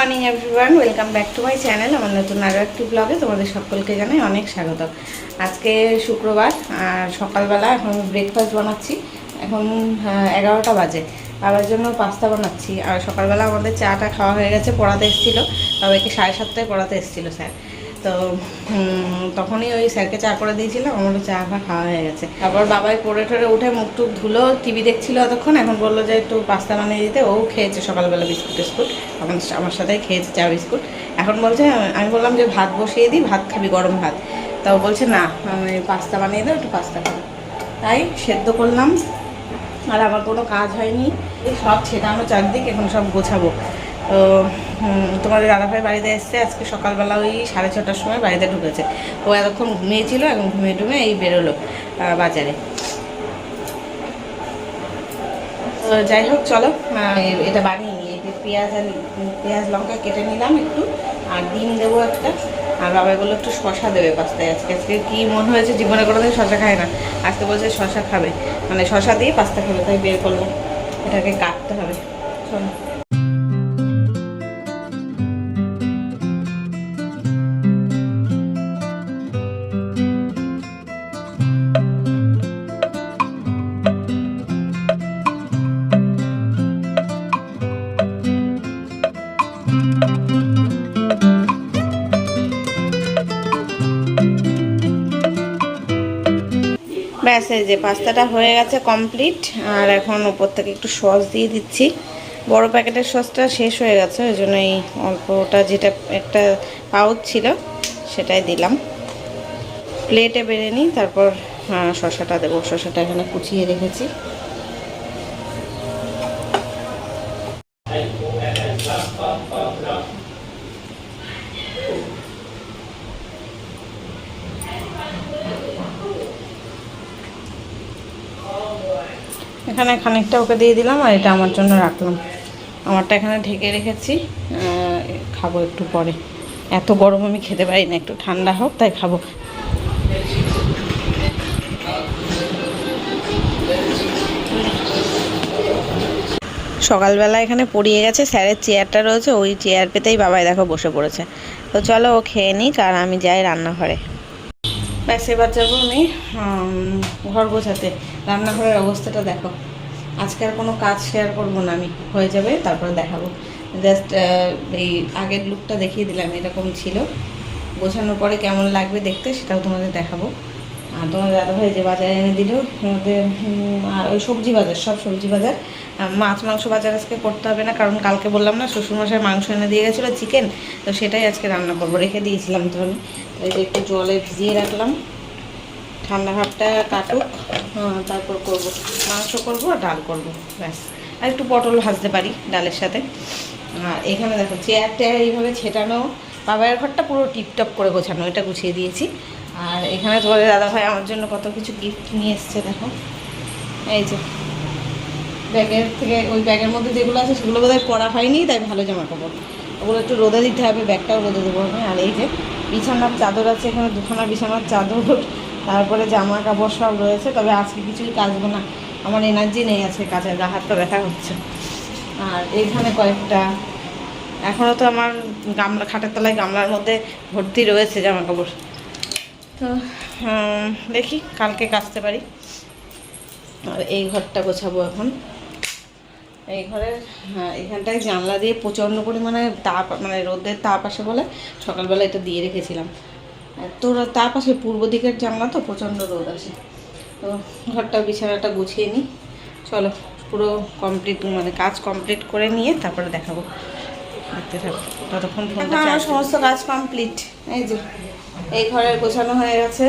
Morning everyone welcome back to my channel আমার নতুন আরও একটি ব্লগে তোমাদের সকলকে জানাই অনেক স্বাগত। আজকে শুক্রবার, আর সকালবেলা এখন ব্রেকফাস্ট বানাচ্ছি। এখন এগারোটা বাজে। বাবার জন্য পাস্তা বানাচ্ছি। আর সকালবেলা আমাদের চাটা খাওয়া হয়ে গেছে, পড়াতে এসেছিল। বাবাকে সাড়ে সাতটায় পড়াতে এসেছিল, স্যার। তো তখনই ওই স্যারকে চা করে দিয়েছিলাম আমারও চা ফা খাওয়া হয়ে গেছে। তারপর বাবাই পড়ে টরে উঠে মুখ টুক ধুলো, টিভি দেখছিল এতক্ষণ, এখন বলল যে একটু পাস্তা বানিয়ে দিতে। ও খেয়েছে সকালবেলা বিস্কুট টিস্কুট আমার আমার সাথে খেয়েছে চা, বিস্কুট। এখন বলছে, আমি বললাম যে ভাত বসিয়ে দিই, ভাত খাবি, গরম ভাত। তাও বলছে, না, আমি পাস্তা বানিয়ে দাও, একটু পাস্তা খাব। তাই সেদ্ধ করলাম। আর আমার কোনো কাজ হয়নি। সব ছেটানো চারদিক, এখন সব গোছাবো। তো তোমাদের দাদাভাই বাড়িতে এসছে, আজকে সকালবেলা ওই সাড়ে ছটার সময় বাড়িতে ঢুকেছে। ও এতক্ষণ ঘুমিয়েছিল, এখন ঘুমিয়ে টুমে এই বেরোলো বাজারে। তো যাই হোক, চলো এটা বানিয়ে নিই। পেঁয়াজ আর পেঁয়াজ লঙ্কা কেটে নিলাম একটু, আর ডিম দেবো একটা। আর বাবা বলল, একটু শশা দেবে পাস্তায়। আজকে আজকে কি মনে হয়েছে, জীবনে কোনো দিন শশা খায় না। আজকে বলছে শশা খাবে। মানে শশা দিয়ে পাস্তা খাবে, তাই বের করলাম। এটাকে কাটতে হবে। চলো। এই যে পাস্তাটা হয়ে গেছে কমপ্লিট, আর এখন উপর থেকে একটু সস দিয়ে দিচ্ছি। বড় প্যাকেটের সসটা শেষ হয়ে গেছে, ওই জন্য এই অল্পটা যেটা একটা পাউচ ছিল সেটাই দিলাম। প্লেটে বেড়ে নিই, তারপর শশাটা দেবো। শশাটা এখানে কুচিয়ে রেখেছি। এখানে খানিকটা ওকে দিয়ে দিলাম আর এটা আমার জন্য রাখলাম। আমারটা এখানে ঢেকে রেখেছি। খাব একটু পরে। এত গরম আমি খেতে পারি না, একটু ঠান্ডা হোক, তাই খাব। সকালবেলা এখানে পড়িয়ে গেছে, স্যারের চেয়ারটা রয়েছে, ওই চেয়ার পেতেই বাবাই দেখো বসে পড়েছে। তো চলো ও খেয়ে নিক আর আমি যাই রান্নাঘরে। ব্যাস, এবার যাব আমি ঘর গোছাতে। রান্নাঘরের অবস্থাটা দেখো। আজকে আর কোনো কাজ শেয়ার করব না আমি, হয়ে যাবে, তারপরে দেখাবো। জাস্ট এই আগের লুকটা দেখিয়ে দিলাম, এরকম ছিল। গোছানোর পরে কেমন লাগবে দেখতে, সেটাও তোমাদের দেখাবো। আর তোমার দাদাভাই যে বাজারে এনে দিল আমাদের ওই সবজি বাজার, সব সবজি বাজার। মাছ, মাংস বাজার আজকে করতে হবে না, কারণ কালকে বললাম না, শ্বশুরমশাই মাংস এনে দিয়ে গেছিল চিকেন তো সেটাই আজকে রান্না করব, রেখে দিয়েছিলাম তো আমি যে একটু জলে ভিজিয়ে রাখলাম। ঠান্ডা ভাবটা কাটুক। হ্যাঁ, তারপর করব। মাংস করব আর ডাল করব ব্যাস। আর একটু পটল ভাজতে পারি ডালের সাথে। আর এখানে দেখো চেয়ারটা এইভাবে ছেটানো বাবার ঘরটা পুরো টিপটপ করে গোছানো এটা গুছিয়ে দিয়েছি। আর এখানে তোমাদের দাদাভাই আমার জন্য কত কিছু গিফট নিয়ে এসছে দেখো। এই যে ব্যাগের থেকে ওই ব্যাগের মধ্যে যেগুলো আছে সেগুলো বোধহয় পরা হয়নি তাই ভালো জামা কাপড় ওগুলো একটু রোদে দিতে হবে ব্যাগটাও রোদে দেবো আর এই যে বিছানার চাদর আছে, এখানে দুখানা বিছানার চাদর, তারপরে জামা কাপড় সব রয়েছে, তবে আজকে কিছুই কাচবো না। আমার এনার্জি নেই আছে কাজের গা হাতটা ব্যথা হচ্ছে আর এইখানে কয়েকটা এখনও তো আমার গামলা, খাটের তলায় গামলার মধ্যে ভর্তি রয়েছে জামা কাপড় তো দেখি, কালকে কাচতে পারি। আর এই ঘরটা গোছাবো এখন। এই ঘরের হ্যাঁ এখানটায় জানলা দিয়ে প্রচণ্ড পরিমাণে তাপ মানে রোদের তাপ আসে বলে সকালবেলা এটা দিয়ে রেখেছিলাম। এত তাপ আসে পূর্ব দিকের জানলা তো প্রচণ্ড রোদ আসে। তো ঘরটা বিছানাটা গুছিয়ে নিই। চলো পুরো কমপ্লিট মানে কাজ কমপ্লিট করে নিয়ে তারপরে দেখাবো। দেখতে থাকো ততক্ষণ ফোনটা আমার সমস্ত কাজ কমপ্লিট এই যে এই ঘরের গোছানো হয়ে গেছে।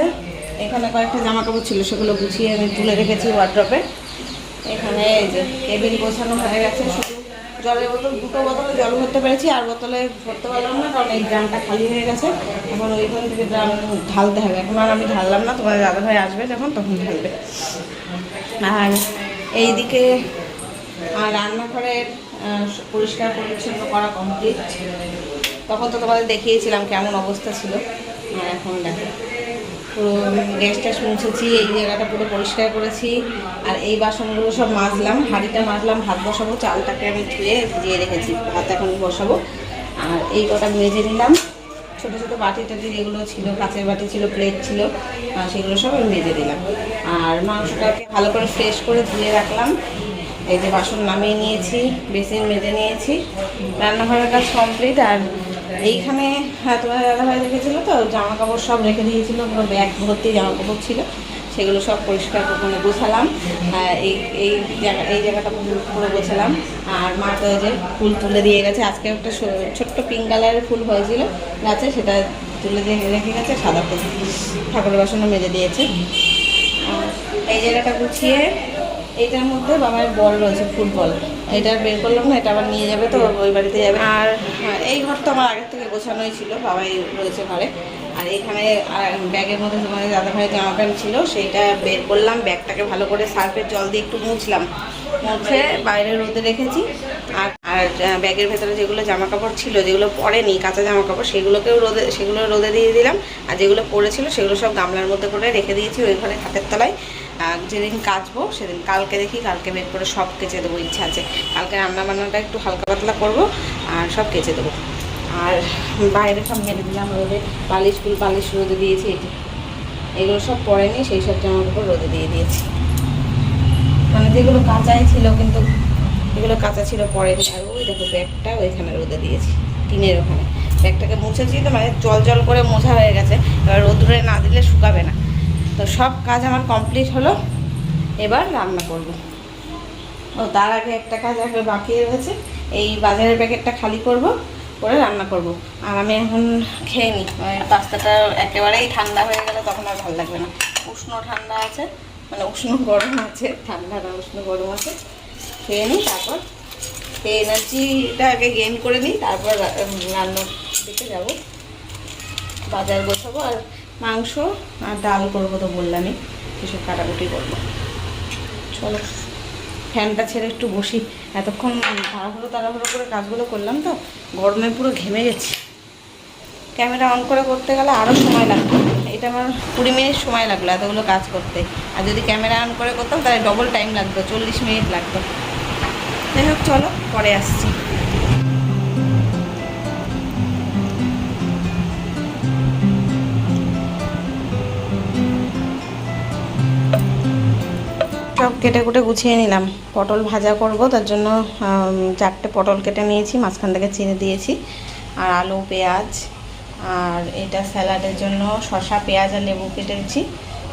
এখানে কয়েকটা জামা কাপড় ছিল সেগুলো গুছিয়ে আমি তুলে রেখেছি ওয়ার্ড্রপে এখানে এই যে টেবিল গোছানো হয়ে গেছে শুধু জলের বোতল, দুটো বোতলে জল ভরতে পেরেছি, আর বোতলে ভরতে পারলাম না, কারণ এই ড্রামটা খালি হয়ে গেছে। এখন ওইখান থেকে ড্রাম ঢালতে হবে। এখন আর আমি ঢাললাম না তোমার দাদাভাই আসবে যখন, তখন ঢালবে। আর এইদিকে রান্নাঘরের পরিষ্কার পরিচ্ছন্ন করা কমপ্লিট তখন তো তোমাদের দেখিয়েছিলাম কেমন অবস্থা ছিল। এখন দেখো। পুরো গ্যাস ট্যাস মুছেছি, এই জায়গাটা পুরো পরিষ্কার করেছি, আর এই বাসনগুলো সব মাজলাম, হাঁড়িটা মাজলাম, ভাত বসাবো, চালটাকে আমি ধুয়ে ভিজিয়ে রেখেছি, ভাত এখন বসাবো। আর এই কটা মেজে নিলাম, ছোটো ছোটো বাটি টাটি যেগুলো ছিল, কাঁচের বাটি ছিল, প্লেট ছিল সেগুলো সব আমি মেজে দিলাম। আর মাংসটাকে ভালো করে ফ্রেশ করে ধুয়ে রাখলাম, এই যে বাসন নামিয়ে নিয়েছি, বেসিন মেজে নিয়েছি, রান্নাঘরের কাজ কমপ্লিট, আর এইখানে হ্যাঁ তোমার দাদাভাই রেখেছিলো তো জামা কাপড় সব রেখে দিয়েছিল, পুরো ব্যাগ ভর্তি জামা কাপড় ছিল। সেগুলো সব পরিষ্কার করে মানে গোছালাম এই এই জায়গা, এই জায়গাটা পুরো গোছালাম। আর মা তো যে ফুল তুলে দিয়ে গেছে। আজকে একটা ছোট্ট পিঙ্ক কালারের ফুল হয়েছিল গাছে, সেটা তুলে দিয়ে রেখে গেছে, সাদা ফুল। ঠাকুরের বাসনও মেজে দিয়েছে। এই জায়গাটা গুছিয়ে এইটার মধ্যে বাবার বল রয়েছে ফুটবল। এটা বের করলাম না এটা আবার নিয়ে যাবে তো ওই বাড়িতে যাবে। আর হ্যাঁ, এই ঘর তো আমার আগের থেকে গোছানোই ছিল বাবাই রয়েছে ঘরে। আর এখানে ব্যাগের মধ্যে তোমাদের দাদা ভাইয়ের জামা প্যান্ট ছিল সেইটা বের করলাম ব্যাগটাকে ভালো করে সার্ফের জল দিয়ে একটু মুছলাম। মুছে বাইরে রোদে রেখেছি। আর আর ব্যাগের ভেতরে যেগুলো জামা কাপড় ছিল যেগুলো পরেনি কাঁচা জামা কাপড় সেগুলোকেও রোদে সেগুলো রোদে দিয়ে দিলাম। আর যেগুলো পরেছিল সেগুলো সব গামলার মধ্যে করে রেখে দিয়েছি ওই ঘরে হাতের তলায়। যেদিন কাচবো, সেদিন কালকে দেখি, কালকে বের করে সব কেচে দেবো, ইচ্ছা আছে। কালকে রান্না বান্নাটা একটু হালকা পাতলা করব আর সব কেচে দেবো। আর বাইরে সব মেরে দিলাম রোদে। বালিশ ফুল, বালিশ রোদে দিয়েছি যে। এগুলো সব পরেনি সেই সব জামার কাপড় রোদে দিয়ে দিয়েছি। মানে যেগুলো কাঁচাই ছিল, কিন্তু এগুলো কাঁচা ছিল পরে আর ওই দেখো ব্যাগটা ওইখানে রোদে দিয়েছি, টিনের ওখানে। ব্যাগটাকে মুছেছি তো মানে জল জল করে মোছা হয়ে গেছে। এবার রোদ্রে না দিলে শুকাবে না। তো সব কাজ আমার কমপ্লিট হলো। এবার রান্না করব। ও, তার আগে একটা কাজ আগে বাকি রয়েছে। এই বাজারের প্যাকেটটা খালি করব, করে রান্না করব। আর আমি এখন খেয়ে নিই। ওই পাস্তাটা একেবারেই ঠান্ডা হয়ে গেলে তখন আর ভালো লাগবে না। উষ্ণ ঠান্ডা আছে মানে উষ্ণ গরম আছে, ঠান্ডা না, উষ্ণ গরম আছে। খেয়ে নিই, তারপর সেই এনার্জিটা আগে গেইন করে নিই, তারপর রান্নার দিকে যাব। বাজার গোছাবো আর মাংস আর ডাল করব তো বললামই। এসব কাটাকুটি করব। চলো, ফ্যানটা ছেড়ে একটু বসি। এতক্ষণ তাড়াহুড়ো তাড়াহুড়ো করে কাজগুলো করলাম তো, গরমে পুরো ঘেমে গেছি। ক্যামেরা অন করে করতে গেলে আরও সময় লাগতো এটা আমার কুড়ি মিনিট সময় লাগল এতগুলো কাজ করতে। আর যদি ক্যামেরা অন করে করতাম তাহলে ডবল টাইম লাগতো, চল্লিশ মিনিট লাগতো। যাই হোক, চলো, পরে আসছি। সব কেটে কুটে গুছিয়ে নিলাম। পটল ভাজা করব, তার জন্য চারটে পটল কেটে নিয়েছি, মাঝখান থেকে চিনি দিয়েছি। আর আলু, পেঁয়াজ, আর এটা স্যালাডের জন্য শসা, পেঁয়াজ আর লেবু কেটেছি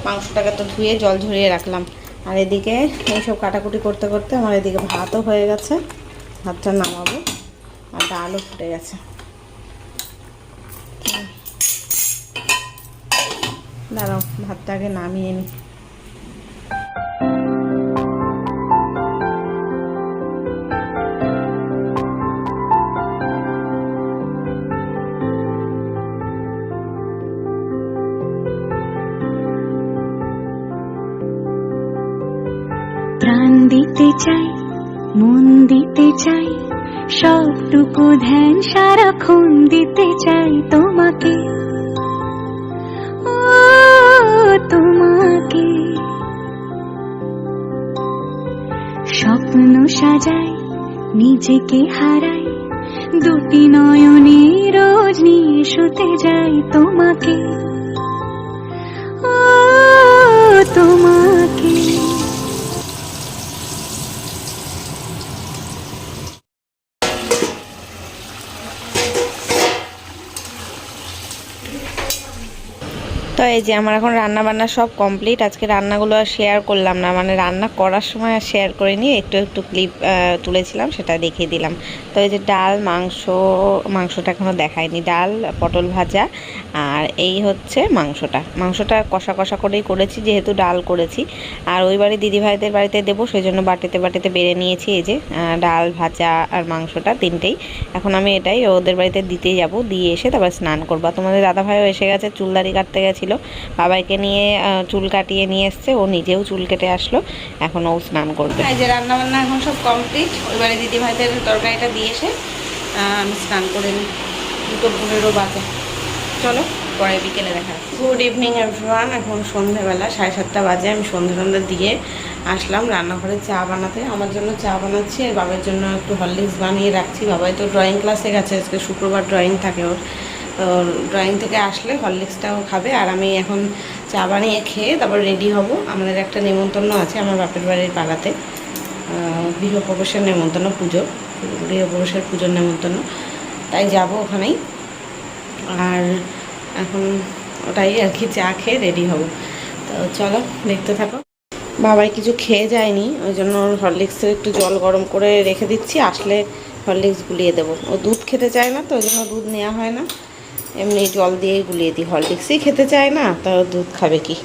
মাংসটাকে তো ধুয়ে জল ঝরিয়ে রাখলাম। আর এদিকে এইসব কাটাকুটি করতে করতে আমার এদিকে ভাতও হয়ে গেছে। ভাতটা নামাবো। আর ডালও ফুটে গেছে। দাঁড়াও ভাতটা আগে নামিয়ে নিই চাই, মন দিতে চাই, সবটুকু ধ্যান দিতে চাই তোমাকে। তোমাকে। স্বপ্ন সাজাই, নিজেকে হারাই, দুটি নয়নে রোজ নিয়ে শুতে যাই তোমাকে। এই যে আমার এখন রান্না বান্না সব কমপ্লিট। আজকে রান্নাগুলো আর শেয়ার করলাম না। মানে রান্না করার সময় আর শেয়ার করে নিয়ে একটু একটু ক্লিপ তুলেছিলাম, সেটা দেখিয়ে দিলাম। তো এই যে ডাল, মাংস, মাংসটা এখনও দেখায়নি। ডাল, পটল ভাজা আর এই হচ্ছে মাংসটা। মাংসটা কষা কষা করেই করেছি, যেহেতু ডাল করেছি। আর ওই বাড়ি দিদিভাইদের বাড়িতে দেবো সেই জন্য বাটিতে বাটিতে বেড়ে নিয়েছি এই যে ডাল, ভাজা আর মাংসটা তিনটেই। এখন আমি এটাই ওদের বাড়িতে দিতে যাব। দিয়ে এসে তারপর স্নান করব। তোমাদের দাদাভাইও এসে গেছে চুলদারি কাটতে গেছিল। বাবাইকে নিয়ে চুল কাটিয়ে নিয়ে এসছে। ও নিজেও চুল কেটে আসলো। এখন ও স্নান করবে। এই যে রান্নাবান্না এখন সব কমপ্লিট ওইবারে দিদিভাইদের তরকারিটা দিয়ে এসে আমি স্নান করে নিই। দুটো পনেরো বাজে। চলো পরে বিকেলে দেখা গুড ইভিনিং এভরিওয়ান এখন সন্ধেবেলা সাড়ে সাতটা বাজে। আমি সন্ধে সন্ধে দিয়ে আসলাম রান্নাঘরে চা বানাতে। আমার জন্য চা বানাচ্ছি। আর বাবার জন্য একটু হরলিক্স বানিয়ে রাখছি। বাবাই তো ড্রয়িং ক্লাসে গেছে। আজকে শুক্রবার ড্রয়িং থাকে ওর। তো ড্রয়িং থেকে আসলে হরলিক্সটাও খাবে। আর আমি এখন চা বানিয়ে খেয়ে তারপর রেডি হব। আমাদের একটা নেমন্তন্ন আছে আমার বাপের বাড়ির পাড়াতে। গৃহপ্রবেশের নেমন্তন্ন পুজো। গৃহপ্রবেশের পুজোর নেমন্তন্ন। তাই যাব ওখানেই। আর এখন ওটাই আর কি চা খেয়ে রেডি হব। তো চলো, দেখতে থাকো। বাবাই কিছু খেয়ে যায়নি, ওই জন্য ওর হরলিক্সের একটু জল গরম করে রেখে দিচ্ছি। আসলে হরলিক্স গুলিয়ে দেবো। ও দুধ খেতে চায় না, তো ওই জন্য দুধ নেওয়া হয় না। এমনি জল দিয়েই গুলিয়ে দিই। হরলিক্সই খেতে চায় না তো দুধ খাবে কি?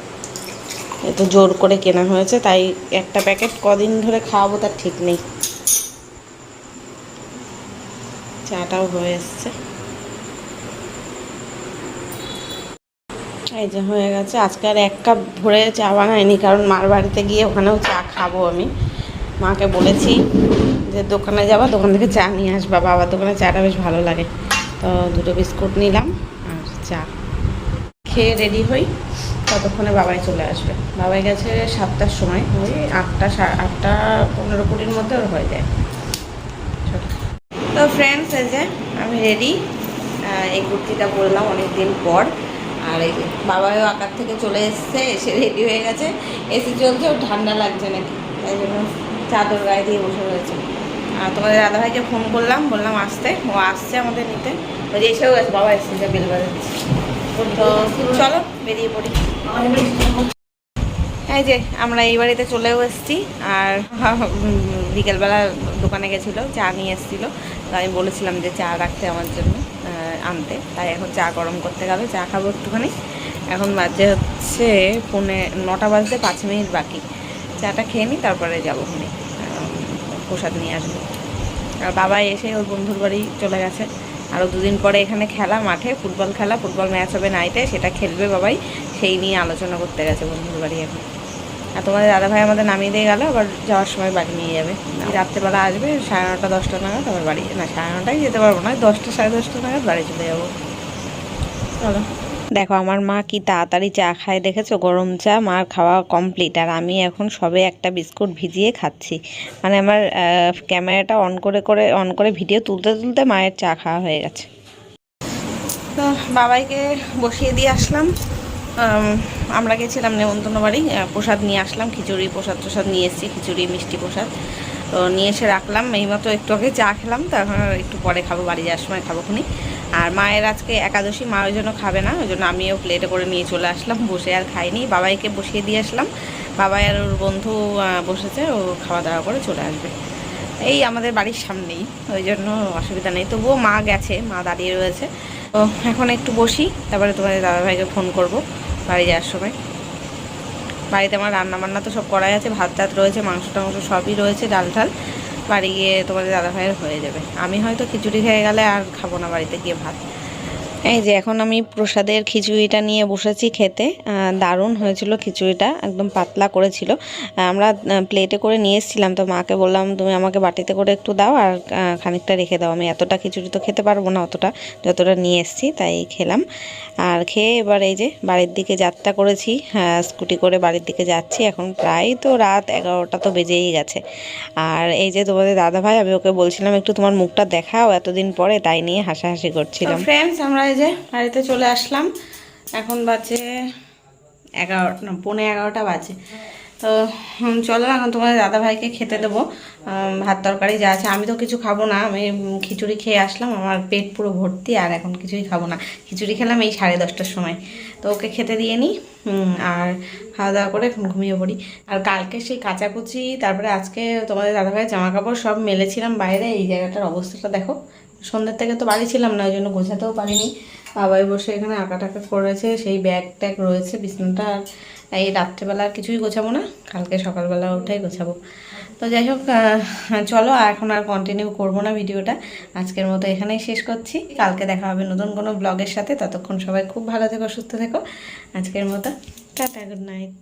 এ তো জোর করে কেনা হয়েছে, তাই একটা প্যাকেট কদিন ধরে খাওয়াবো তার ঠিক নেই। চাটাও হয়ে এসছে। এই যে হয়ে গেছে, আজকে আর এক কাপ ভরে চা বানায়নি কারণ মার বাড়িতে গিয়ে ওখানেও চা খাব আমি। মাকে বলেছি যে দোকানে যাবা, দোকান থেকে চা নিয়ে আসবা। বাবার দোকানে চাটা বেশ ভালো লাগে। তো দুটো বিস্কুট নিলাম আর চা খেয়ে রেডি হই। ততক্ষণে বাবাই চলে আসবে। বাবাই গেছে সাতটার সময়, ওই আটটা আটটা, পনেরো কুড়ির মধ্যে ওর হয়ে যায়। তো ফ্রেন্ডস এই যে আমি রেডি এই কুর্তিটা পরলাম অনেক দিন পর। আর এই বাবাও আকার থেকে চলে এসছে, এসে রেডি হয়ে গেছে। এসি চলছে, ওর ঠান্ডা লাগছে নাকি? তাই জন্য চাদর গায়ে দিয়ে বসে রয়েছে। তোমাদের দাদাভাইকে ফোন করলাম, বললাম আসতে। ও আসছে আমাদের নিতে। ওই যে এসেও গেছে, বাবা এসছে যা বেল বাজাচ্ছে তো চলো বেরিয়ে পড়ি। এই যে আমরা এই বাড়িতে চলেও এসেছি, আর বিকেলবেলা দোকানে গেছিল, চা নিয়ে এসেছিল। তো আমি বলেছিলাম যে চা রাখতে আমার জন্য আনতে। তাই এখন চা গরম করতে গেল, চা খাব একটুখানি। এখন বাজে হচ্ছে পৌনে নটা বাজতে পাঁচ মিনিট বাকি। চাটা খেয়ে নিই তারপরে যাব ওখানে প্রসাদ নিয়ে আসব। আর বাবা এসে ওর বন্ধুর বাড়ি চলে গেছে। আরও দুদিন পরে এখানে খেলা, মাঠে ফুটবল খেলা, ফুটবল ম্যাচ হবে নাইটে সেটা খেলবে বাবাই। সেই নিয়ে আলোচনা করতে গেছে বন্ধুর বাড়ি এখন। আর তোমাদের দাদাভাই আমাদের নামিয়ে দিয়ে গেল, আবার যাওয়ার সময় বাড়ি নিয়ে যাবে। রাত্রেবেলা আসবে, সাড়ে নটা, দশটা নাগাদ আবার বাড়ি না, সাড়ে নটায় যেতে পারব না, দশটা, সাড়ে দশটা নাগাদ বাড়ি চলে যাব। চলো। দেখো, আমার মা কি তাড়াতাড়ি চা খায় দেখেছ? গরম চা, মার খাওয়া কমপ্লিট আর আমি এখন সবে একটা বিস্কুট ভিজিয়ে খাচ্ছি। মানে আমার ক্যামেরাটা অন করে করে অন করে ভিডিও তুলতে তুলতে মায়ের চা খাওয়া হয়ে গেছে। তো বাবাইকে বসিয়ে দিয়ে আসলাম। আমরা গেছিলাম নেমন্তন্ন বাড়ি প্রসাদ নিয়ে আসলাম, খিচুড়ি প্রসাদ প্রসাদ নিয়ে এসেছি, খিচুড়ি, মিষ্টি প্রসাদ। তো নিয়ে এসে রাখলাম। এইমাত্র একটু আগে চা খেলাম, তো এখন একটু পরে খাব, বাড়ি যাওয়ার সময় খাব খুনি আর মায়ের আজকে একাদশী, মা ওই জন্য খাবে না, ওই জন্য আমিও প্লেটে করে নিয়ে চলে আসলাম, বসে আর খাইনি। বাবাইকে বসিয়ে দিয়ে আসলাম। বাবাই আর ওর বন্ধু বসেছে, ও খাওয়া দাওয়া করে চলে আসবে। এই আমাদের বাড়ির সামনেই, ওই জন্য অসুবিধা নেই। তবুও মা গেছে, মা দাঁড়িয়ে রয়েছে। তো এখন একটু বসি, তারপরে তোমাদের দাদাভাইকে ফোন করব, বাড়ি যাওয়ার সময়। বাড়িতে আমার রান্না বান্না তো সব করাই আছে, ভাত টাত রয়েছে, মাংস টাংস সবই রয়েছে, ডাল ঠাল। বাড়ি গিয়ে তোমাদের দাদাভাইয়ের হয়ে যাবে। আমি হয়তো খিচুড়ি খেয়ে গেলে আর খাব না বাড়িতে গিয়ে ভাত। এই যে এখন আমি প্রসাদের খিচুড়িটা নিয়ে বসেছি খেতে। দারুণ হয়েছিল খিচুড়িটা, একদম পাতলা করেছিল। আমরা প্লেটে করে নিয়ে এসেছিলাম তো মাকে বললাম, তুমি আমাকে বাটিতে করে একটু দাও আর খানিকটা রেখে দাও। আমি এতটা খিচুড়ি তো খেতে পারব না অতটা, যতটা নিয়ে এসেছি তাই খেলাম। আর খেয়ে এবার এই যে বাড়ির দিকে যাত্রা করেছি স্কুটি করে বাড়ির দিকে যাচ্ছি। এখন প্রায় তো রাত এগারোটা তো বেজেই গেছে। আর এই যে তোমাদের দাদা ভাই আমি ওকে বলছিলাম, একটু তোমার মুখটা দেখাও, এতদিন পরে তাই নিয়ে হাসাহাসি করছিলাম। ফ্রেন্ডস আমরা যে বাড়িতে চলে আসলাম। এখন বাজে এগারো, না, পৌনে এগারোটা বাজে। তো চলো এখন তোমাদের দাদা ভাইকে খেতে দেবো। ভাত তরকারি যা আছে। আমি তো কিছু খাব না। আমি খিচুড়ি খেয়ে আসলাম। আমার পেট পুরো ভর্তি, আর এখন কিছুই খাব না। খিচুড়ি খেলাম এই সাড়ে দশটার সময়। তো ওকে খেতে দিয়ে নিই আর খাওয়া দাওয়া করে এখন ঘুমিয়ে পড়ি। আর কালকে সেই কাচাকুচি, তারপরে আজকে তোমাদের দাদাভাইয়ের জামা কাপড় সব মেলেছিলাম বাইরে। এই জায়গাটার অবস্থাটা দেখো। সন্ধ্যের থেকে তো বাড়ি ছিলাম না, ওই জন্য গোছাতেও পারিনি। বাবাই বসে এখানে আঁকা টাকা করেছে, সেই ব্যাগ ট্যাগ রয়েছে, বিছানাটা আর এই রাত্রেবেলা আর কিছুই গোছাবো না, কালকে সকালবেলা উঠেই গোছাবো। তো যাই হোক চলো আর এখন আর কন্টিনিউ করব না ভিডিওটা। আজকের মতো এখানেই শেষ করছি। কালকে দেখা হবে নতুন কোনো ব্লগের সাথে। ততক্ষণ সবাই খুব ভালো থেকো, সুস্থ থেকো। আজকের মতো, টাটা গুড নাইট